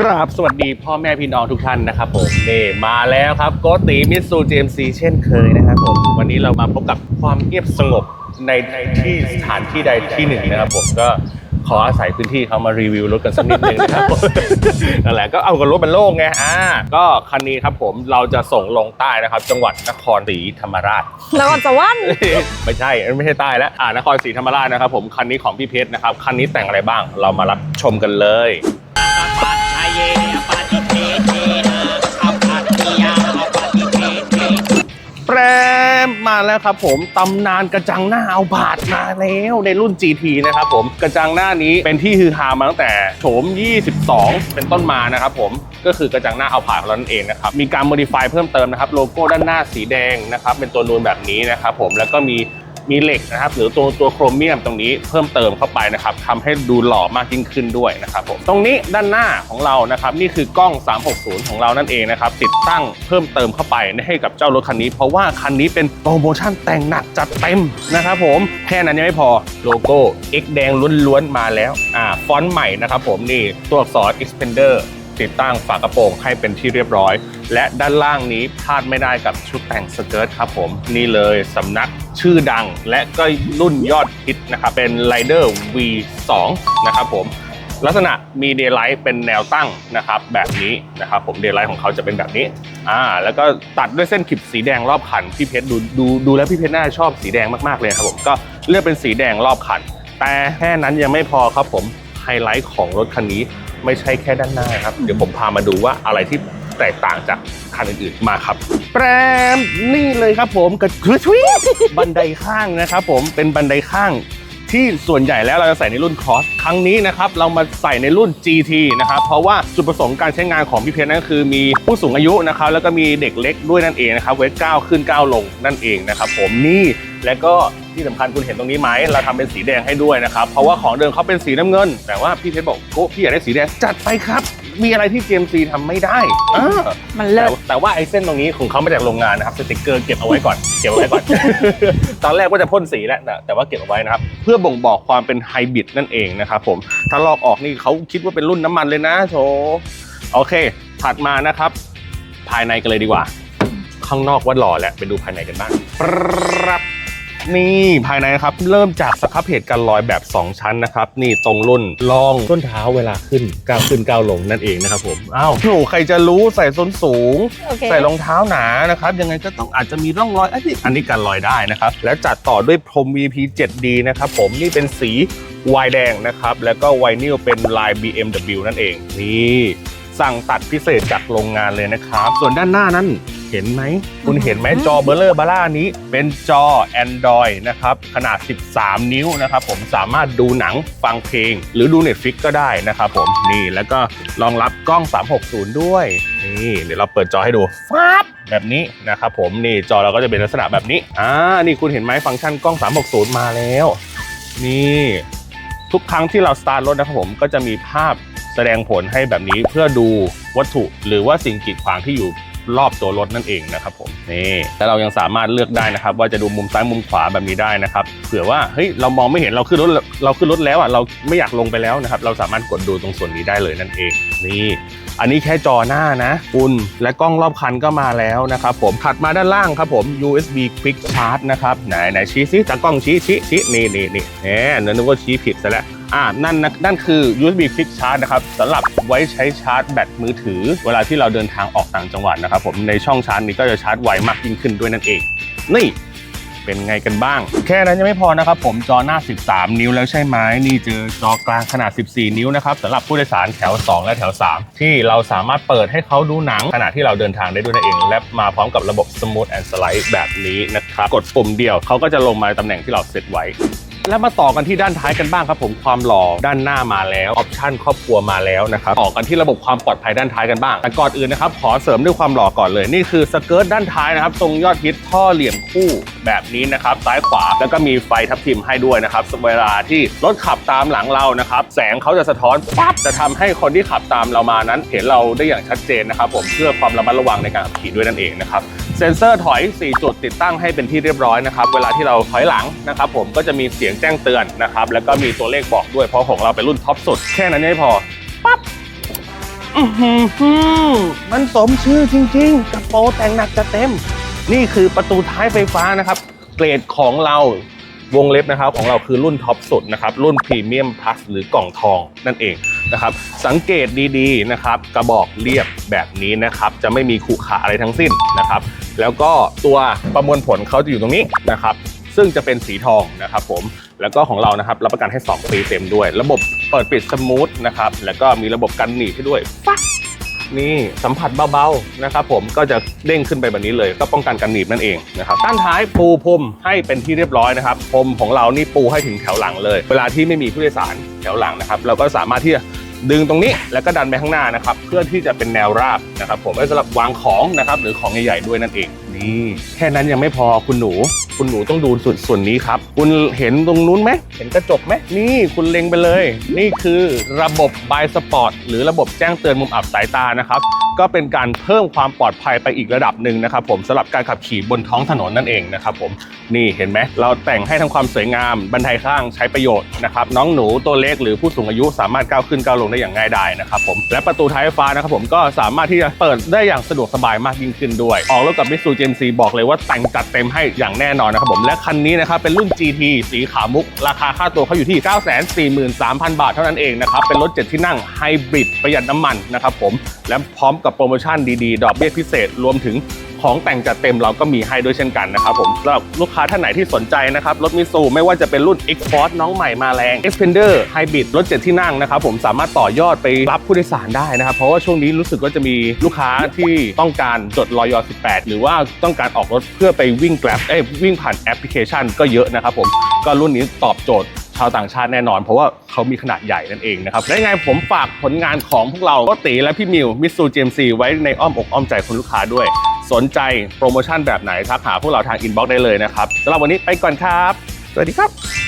กราบสวัสดีพ่อแม่พี่น้องทุกท่านนะครับผมนี่มาแล้วครับโกติมิตซูเจมซีเช่นเคยนะครับผมวันนี้เรามาพบกับความเงียบสงบในที่สถานที่ใดที่หนึ่งนะครับผมก็ขออาศัยพื้นที่เขามารีวิวรถกันสักนิดนึงนะครับผมนั่นแหละก็เอากับรถมันโล่งไง อ่า ก็คันนี้ครับผมเราจะส่งลงใต้นะครับ จังหวัดนครศรีธรรมราชแล้วก็จะวันไม่ใช่ ไม่ใช่ใต้แล้ว อ่า นครศรีธรรมราชนะครับผม คันนี้ของพี่เพชรนะครับ คันนี้แต่งอะไรบ้าง เรามารับชมกันเลย แปรมมาแล้วครับผมตำนานกระจังหน้าเอาบาดมาแล้วในรุ่น GT นะครับผมกระจังหน้านี้เป็นที่ฮือฮามาตั้งแต่โฉม 22 เป็นต้นมานะครับผมก็คือกระจังหน้าเอาผานของเรานั่นเองนะครับมีการ modify เพิ่มเติมนะครับโลโก้ด้านหน้าสีแดงนะครับเป็นตัวนูนแบบนี้นะครับผมแล้วก็มี มีเหล็กนะครับหรือตัวตัวโครเมียมตรงนี้เพิ่มเติมเข้าไปนะครับทำให้ดูหล่อมากยิ่งขึ้นด้วยนะครับผมตรงนี้ด้านหน้าของเรานะครับนี่คือกล้อง 360 ของเรานั่นเองนะครับติดตั้งเพิ่มเติมเข้าไปให้กับเจ้ารถคันนี้ เพราะว่าคันนี้เป็นโปรโมชั่นแต่งหนักจัดเต็มนะครับผมแค่นั้นยังไม่พอโลโก้ X แดงล้วนๆมาแล้วอ่าฟอนต์ใหม่นะครับผมนี่ตัวอักษร Expander ติดตั้งฝากระโปรงให้เป็นที่เรียบร้อย และด้านล่างนี้พลาดไม่ได้กับชุดแต่งสเกิร์ตครับผมนี่เลยสำนักชื่อดัง และก็รุ่นยอดฮิตนะครับเป็น Rider V2 นะครับผมลักษณะมีเดย์ไลท์เป็นแนวตั้งนะครับแบบนี้นะครับผมเดย์ไลท์ของเขาจะเป็นแบบนี้อ่าแล้วก็ตัดด้วยเส้นขีดสีแดงรอบคันพี่เพชรดูดูดูแล้วพี่เพชรน่าจะชอบสีแดงมากๆเลยครับผมก็เลือกเป็นสีแดงรอบคัน แต่แค่นั้นยังไม่พอครับผมไฮไลท์ของรถคันนี้ ไม่ใช่แค่ด้านหน้าครับ เดี๋ยวผมพามาดูว่าอะไรที่แตกต่างจากคันอื่นๆมาครับ แปรมนี่เลยครับผมกระคือทวีบันไดข้างนะครับผมเป็นบันไดข้างที่ส่วนใหญ่แล้วเราจะใส่ในรุ่นคอสครั้งนี้นะครับ เรามาใส่ในรุ่น GT นะครับ เพราะว่าจุดประสงค์การใช้งานของพี่เพชรนั่นคือมีผู้สูงอายุนะครับ แล้วก็มีเด็กเล็กด้วยนั่นเองนะครับ เวทก้าวขึ้นก้าวลงนั่นเองนะครับผมนี่ และก็ที่สำคัญคุณเห็นตรงนี้ไหมเราทำเป็นสีแดงให้ด้วยนะครับเพราะว่าของเดิมเขาเป็นสีน้ำเงิน แต่ว่าพี่เพชรบอกโก้พี่อยากได้สีแดงจัดไปครับ มีอะไรที่ GMC ทำไม่ได้อ่ามันเลิแต่ศแต่ว่าไอ้เส้นตรงนี้ของเขามาจากโรงงานนะครับสติกเกอร์เก็บเอาไว้ก่อนเก็บเอาไว้ก่อน ตอนแรกว่าจะพ่นสีแล้วแต่แต่ว่าเก็บเอาไว้นะครับเพื่อบ่งบอกความเป็นไฮบริดนั่นเองนะครับผมถ้าลอกออกนี่เขาคิดว่าเป็นรุ่นน้ำมันเลยนะโชโอเค ถัดมานะครับ ภายในกันเลยดีกว่า ข้างนอกว่าหล่อแล้วไปดูภายในกันบ้างปรับ นี่ภายในนะครับเริ่มจากสครับเพจกันรอยแบบ 2 ชั้นนะครับนี่ตรงรุ่นรองส้นเท้าเวลาขึ้นก้าวขึ้นก้าวลงนั่นเองนะครับผมอ้าวโหใครจะรู้ใส่ส้นสูง โอเค ใส่รองเท้าหนานะครับยังไงก็ต้องอาจจะมีร่องรอยอันนี้อันนี้กันรอยได้นะครับ แล้วจัดต่อด้วยพรม VP 7D นะครับผมนี่เป็นสีวายแดงนะครับ แล้วก็ไวนิลเป็นลาย BMW นั่นเองนี่สั่งตัดพิเศษจากโรงงานเลยนะครับ ส่วนด้านหน้านั้น เห็นไหม คุณเห็นไหมจอเบลเลอร์บาร่านี้เป็นจอ Android นะครับ ขนาด 13 นิ้วนะครับผมสามารถดูหนังฟังเพลง หรือดู Netflix ก็ได้นะครับผมนี่แล้วก็รองรับกล้อง 360 ด้วย นี่เดี๋ยวเราเปิดจอให้ดูฟ้าบแบบนี้นะครับผมนี่จอเราก็จะเป็นลักษณะแบบนี้อ่านี่คุณเห็นไหมฟังก์ชันกล้อง 360 มาแล้ว นี่ทุกครั้งที่เราสตาร์ทรถนะครับผมก็จะมีภาพแสดงผลให้แบบนี้เพื่อดูวัตถุหรือว่าสิ่งกีดขวางที่อยู่ รอบตัวรถนั่นเองนะครับผมนี่แล้วเรายังสามารถเลือกได้นะครับ ว่าจะดูมุมซ้ายมุมขวาแบบนี้ได้นะครับเผื่อว่าเฮ้ยเรามองไม่เห็นเราขึ้นรถเราขึ้นรถแล้วอะเราไม่อยากลงไปแล้วนะครับเราสามารถกดดูตรงส่วนนี้ได้เลยนั่นเองนี่อันนี้แค่จอหน้านะคุณและกล้องรอบคันก็มาแล้วนะครับผมถัดมาด้านล่างครับผม USB Quick Charge นะครับไหนไหนชี้ซิตากล้องชี้ชี้ชี้นี่นี่นี่แหมนึกว่าชี้ผิดซะแล้ว อ่านั่นนะนั่นคือ USB Quick Charge นะครับสำหรับไว้ใช้ชาร์จแบตมือถือ เวลาที่เราเดินทางออกต่างจังหวัดนะครับผมในช่องชาร์จนี้ก็จะชาร์จไวมากยิ่งขึ้นด้วยนั่นเอง นี่เป็นไงกันบ้าง แค่นั้นยังไม่พอนะครับผมจอหน้า 13 นิ้วแล้วใช่ไหมนี่เจอจอกลางขนาด 14 นิ้วนะครับสำหรับผู้โดยสารแถว 2 และแถว 3 ที่เราสามารถเปิดให้เขาดูหนังขณะที่เราเดินทางได้ด้วยนั่นเอง และมาพร้อมกับระบบ Smooth and Slide แบบนี้นะครับ กดปุ่มเดียวเขาก็จะลงมาตำแหน่งที่เราเซตไว้ แล้วมาต่อกันที่ด้านท้ายกันบ้างครับผมความหล่อด้านหน้ามาแล้วออปชั่นครอบครัวมาแล้วนะครับต่อกันที่ระบบความปลอดภัยด้านท้ายกันบ้างแต่ก่อนอื่นนะครับขอเสริมด้วยความหล่อก่อนเลยนี่คือสเกิร์ตด้านท้ายนะครับทรงยอดฮิตท่อเหลี่ยมคู่แบบนี้นะครับซ้ายขวาแล้วก็มีไฟทับทิมให้ด้วยนะครับเวลาที่รถขับตามหลังเรานะครับแสงเขาจะสะท้อนปั๊บจะทำให้คนที่ขับตามเรามานั้น เห็นเราได้อย่างชัดเจนนะครับผมเพื่อความระมัดระวังในการขับขี่ด้วยนั่นเองนะครับ เซ็นเซอร์ถอย 4 จุดติดตั้งให้เป็นที่เรียบร้อยนะครับ เวลาที่เราถอยหลังนะครับผมก็จะมีเสียงแจ้งเตือนนะครับ แล้วก็มีตัวเลขบอกด้วยเพราะของเราเป็นรุ่นท็อปสุด แค่นั้นยังไม่พอ ปั๊บอื้อหือมันสมชื่อจริงๆกระโปรงแต่งหนักจะเต็ม นี่คือประตูท้ายไฟฟ้านะครับ เกรดของเราวงเล็บนะครับของเราคือรุ่นท็อปสุดนะครับ รุ่นพรีเมียมพลัสหรือกล่องทองนั่นเองนะครับ สังเกตดีๆนะครับ กระบอกเรียบแบบนี้นะครับ จะไม่มีขรุขระอะไรทั้งสิ้นนะครับ แล้วก็ตัวประมวลผลเขาจะอยู่ตรงนี้นะครับซึ่งจะเป็นสีทองนะครับผมแล้วก็ของเรานะครับรับประกันให้ 2 ปีเต็มด้วย ระบบเปิดปิดสมูทนะครับแล้วก็มีระบบกันหนีบให้ด้วยฟักนี่สัมผัสเบาๆนะครับผมก็จะเด้งขึ้นไปแบบนี้เลย ก็ป้องกันกันหนีบนั่นเองนะครับด้านท้ายปูพรมให้เป็นที่เรียบร้อยนะครับพรมของเรานี่ปูให้ถึงแถวหลังเลย เวลาที่ไม่มีผู้โดยสารแถวหลังนะครับ เราก็สามารถที่จะ ดึงตรงนี้แล้วก็ดันไปข้างหน้านะครับ เพื่อที่จะเป็นแนวราบนะครับ ผมไว้สำหรับวางของนะครับหรือของใหญ่ๆด้วยนั่นเองนี่แค่นั้นยังไม่พอคุณหนู คุณหนูต้องดูส่วนส่วนนี้ครับ คุณเห็นตรงนู้นไหมเห็นกระจกไหมนี่คุณเล็งไปเลย นี่คือระบบบายสปอร์ตหรือระบบแจ้งเตือนมุมอับสายตานะครับ ก็เป็นการเพิ่มความปลอดภัยไปอีกระดับหนึ่งนะครับ ผมสำหรับการขับขี่บนท้องถนนนั่นเองนะครับผมนี่เห็นไหมเราแต่งให้ทั้งความสวยงามบันไดข้างใช้ประโยชน์นะครับน้องหนูตัวเล็กหรือผู้สูงอายุสามารถก้าวขึ้นก้าวลงได้อย่างง่ายดายนะครับผมและประตูท้ายไฟฟ้านะครับผมก็สามารถที่จะเปิดได้อย่างสะดวกสบายมากยิ่งขึ้นด้วย ออกรถกับมิสูเจมซีบอกเลยว่าแต่งจัดเต็มให้อย่างแน่นอนนะครับผมและคันนี้นะครับเป็นรุ่น GT สีขาวมุก ราคาค่าตัวเขาอยู่ที่ 943,000 บาทเท่านั้นเองนะครับเป็นรถ 7 ที่นั่งไฮบริดประหยัดน้ำมันนะครับผมและพร้อมกับโปรโมชั่นดีๆ ดอกเบี้ยพิเศษรวมถึง ของแต่งจัดเต็มเราก็มีให้ด้วยเช่นกันนะครับผมสำหรับลูกค้าท่านไหนที่สนใจนะครับรถมิซูไม่ว่าจะเป็นรุ่น X Force น้องใหม่มาแรง Xpander Hybrid รถ7ที่นั่งนะครับผมสามารถต่อยอดไปรับผู้โดยสารได้นะครับเพราะว่าช่วงนี้รู้สึกว่าจะมีลูกค้าที่ต้องการจดรอย18 หรือว่าต้องการออกรถเพื่อไปวิ่ง Grab เอ้ยวิ่งผ่านแอปพลิเคชันก็เยอะนะครับผมก็รุ่นนี้ตอบโจทย์ชาวต่างชาติแน่นอน เพราะว่าเขามีขนาดใหญ่นั่นเองนะครับและยังไงผมฝากผลงานของพวกเราก็ตีและพี่มิวมิสูเจมซีไว้ในอ้อมอกอ้อมใจคุณลูกค้าด้วย สนใจโปรโมชั่นแบบไหนทักหาพวกเราทางอินบ็อกซ์ได้เลยนะครับสำหรับวันนี้ไปก่อนครับ สวัสดีครับ